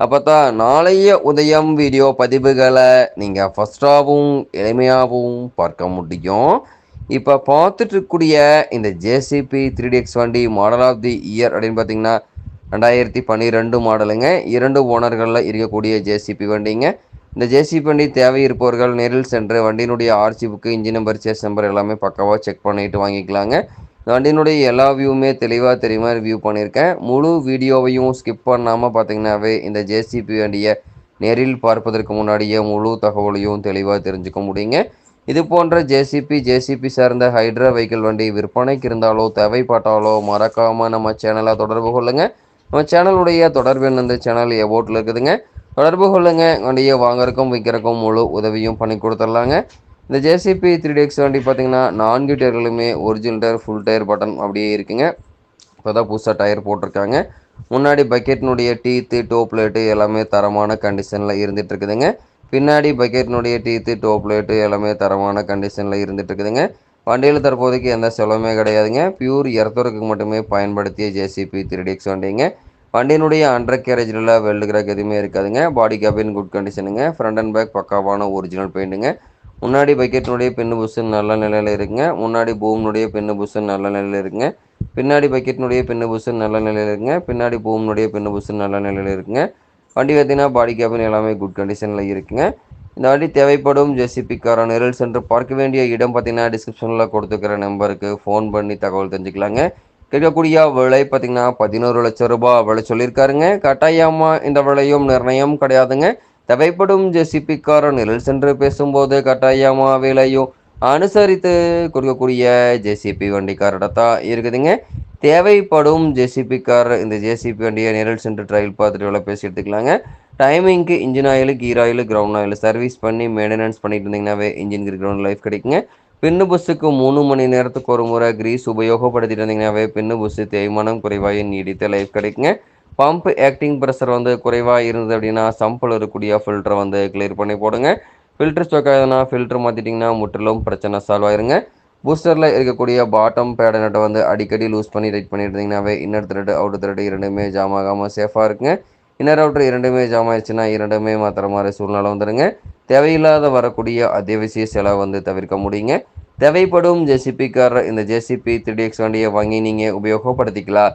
அப்போ தான் நாளைய உதயம் வீடியோ பதிவுகளை நீங்கள் ஃபஸ்ட்டாகவும் எளிமையாகவும் பார்க்க முடியும். இப்போ பார்த்துட்டு இருக்கக்கூடிய இந்த ஜேசிபி த்ரீ எக்ஸ் வண்டி மாடல் ஆஃப் தி இயர் அப்படின்னு பார்த்தீங்கன்னா ரெண்டாயிரத்தி பன்னிரெண்டு மாடலுங்க இரண்டு ஓனர்களில் இருக்கக்கூடிய ஜேசிபி வண்டிங்க. இந்த ஜேசிபி வண்டி தேவை இருப்பவர்கள் நேரில் சென்று வண்டியினுடைய RC book engine number chassis number எல்லாமே பக்காவாக செக் பண்ணிட்டு வாங்கிக்கலாங்க. வண்டியினுடைய எல்லா வியூவுமே தெளிவாக தெரியுமா ரிவ்யூ பண்ணியிருக்கேன். முழு வீடியோவையும் ஸ்கிப் பண்ணாமல் பார்த்தீங்கன்னாவே இந்த ஜேசிபி வண்டியை நேரில் பார்ப்பதற்கு முன்னாடியே முழு தகவலையும் தெளிவாக தெரிஞ்சுக்க முடியுங்க. இது போன்ற ஜேசிபி ஜேசிபி சார்ந்த ஹைட்ரா வெஹிக்கிள் வண்டி விற்பனைக்கு இருந்தாலோ தேவைப்பட்டாலோ மறக்காமல் நம்ம சேனலை தொடர்பு கொள்ளுங்கள் நம்ம சேனலுடைய தொடர்பு இந்த சேனல் எபோட்டில் இருக்குதுங்க. தொடர்பு கொள்ளுங்கள் வண்டியை வாங்குறதுக்கும் விற்கிறக்கும் முழு உதவியும் பண்ணி கொடுத்துட்லாங்க. இந்த ஜேசிபி த்ரீ எக்ஸ் வண்டி பார்த்தீங்கன்னா நான்கு டயர்களுமே original tyre full tyre button அப்படியே இருக்குங்க. இப்போ தான் புதுசாக டயர் போட்டிருக்காங்க. முன்னாடி பக்கெட்டினுடைய டீத்து டோப் லைட்டு எல்லாமே தரமான கண்டிஷனில் இருந்துகிட்டு இருக்குதுங்க. பின்னாடி பக்கெட்டினுடைய டீத்து டோப் லைட்டு எல்லாமே தரமான கண்டிஷனில் இருந்துகிட்டு இருக்குதுங்க. வண்டியில் தற்போதைக்கு எந்த செலவுமே கிடையாதுங்க. பியூர் எர்த்தருக்கு மட்டுமே பயன்படுத்திய ஜேசிபி த்ரீ எக்ஸ் வண்டிங்க. வண்டியினுடைய அண்டர் கேரேஜில் வெல்டு கிராக் எதுவுமே இருக்காதுங்க. பாடி கேபின் குட் கண்டிஷனுங்க ஃப்ரண்ட் அண்ட் பேக் பக்காவான ஒரிஜினல் பெயிண்ட்டுங்க முன்னாடி பக்கெட்டினுடைய பின்னு பொசிஷன் நல்ல நிலையில் இருக்குங்க முன்னாடி பூம்னுடைய பின்னு பொசிஷன் நல்ல நிலையில் இருக்குங்க பின்னாடி பக்கெட்டினுடைய பின்னு பொசிஷன் நல்ல நிலையில் இருக்குங்க பின்னாடி பூம்னுடைய பின்னு பொசிஷன் நல்ல நிலையில் இருக்குங்க வண்டி பார்த்தீங்கன்னா பாடி கேபின் எல்லாமே குட் கண்டிஷனில் இருக்குங்க. இந்த வண்டி தேவைப்படும் ஜெசிபிக்கார நிரல் சென்று பார்க்க வேண்டிய இடம் பார்த்தீங்கன்னா டிஸ்கிரிப்ஷனில் கொடுத்துக்கிற நம்பருக்கு ஃபோன் பண்ணி தகவல் தெரிஞ்சுக்கலாங்க. கேட்கக்கூடிய விலை பார்த்தீங்கன்னா பதினோரு லட்சம் ரூபாய் விலை சொல்லியிருக்காருங்க. கட்டாயமாக இந்த விலையும் நிர்ணயம் கிடையாதுங்க. தேவைப்படும் ஜெசிபிக்கார நிழல் சென்று பேசும்போது கட்டாயமா விலையும் அனுசரித்து கொடுக்கக்கூடிய ஜேசிபி வண்டிக்காரிடத்தான் இருக்குதுங்க. தேவைப்படும் ஜேசிபி இந்த ஜேசிபி வண்டியை நிரல் சென்று ட்ரையல் பார்த்துட்டு எவ்வளோ பேசி எடுத்துக்கலாங்க. டைமிங்க்கு engine oil gear oil ground oil service பண்ணி மெயின்டெனன்ஸ் பண்ணிட்டு இருந்தீங்கன்னாவே இன்ஜின் கிரவுண்ட் லைஃப் கிடைக்குங்க. பின்னு பஸ்ஸுக்கு மூணு மணி நேரத்துக்கு ஒரு முறை கிரீஸ் உபயோகப்படுத்திட்டு இருந்தீங்கன்னாவே பின்னு பஸ்ஸு தேய்மானம் குறைவாக நீடித்த லைஃப் கிடைக்குங்க. பம்ப் ஆக்டிங் ப்ரெஷர் வந்து குறைவாக இருந்தது அப்படின்னா சம்பில் இருக்கக்கூடிய ஃபில்டரை வந்து கிளியர் பண்ணி போடுங்க. ஃபில்டர் ஸ்டோக் ஆகுதுன்னா ஃபில்டர் மாற்றிட்டிங்கன்னா முற்றிலும் பிரச்சனை சால்வ் ஆயிருங்க. பூஸ்டரில் இருக்கக்கூடிய பாட்டம் பேட நட்டை வந்து அடிக்கடி லூஸ் பண்ணி ரைட் பண்ணிட்டு இருந்தீங்கன்னாவே இன்னர் த்ரெட் அவுட் த்ரெட் இரண்டுமே ஜாம் ஆகாமல் சேஃபாக இருக்குங்க. இன்னர் அவுட்ரு இரண்டுமே ஜாம் ஆயிடுச்சுன்னா இரண்டுமே மாத்திர மாதிரி சூழ்நிலை வந்துடுங்க தேவையில்லாத வரக்கூடிய அத்தியாவசிய செலவு வந்து தவிர்க்க முடியுங்க. தேவைப்படும் ஜேசிபிக்கார இந்த ஜேசிபி த்ரீ எக்ஸ் வண்டியை வாங்கி நீங்கள் உபயோகப்படுத்திக்கலாம்.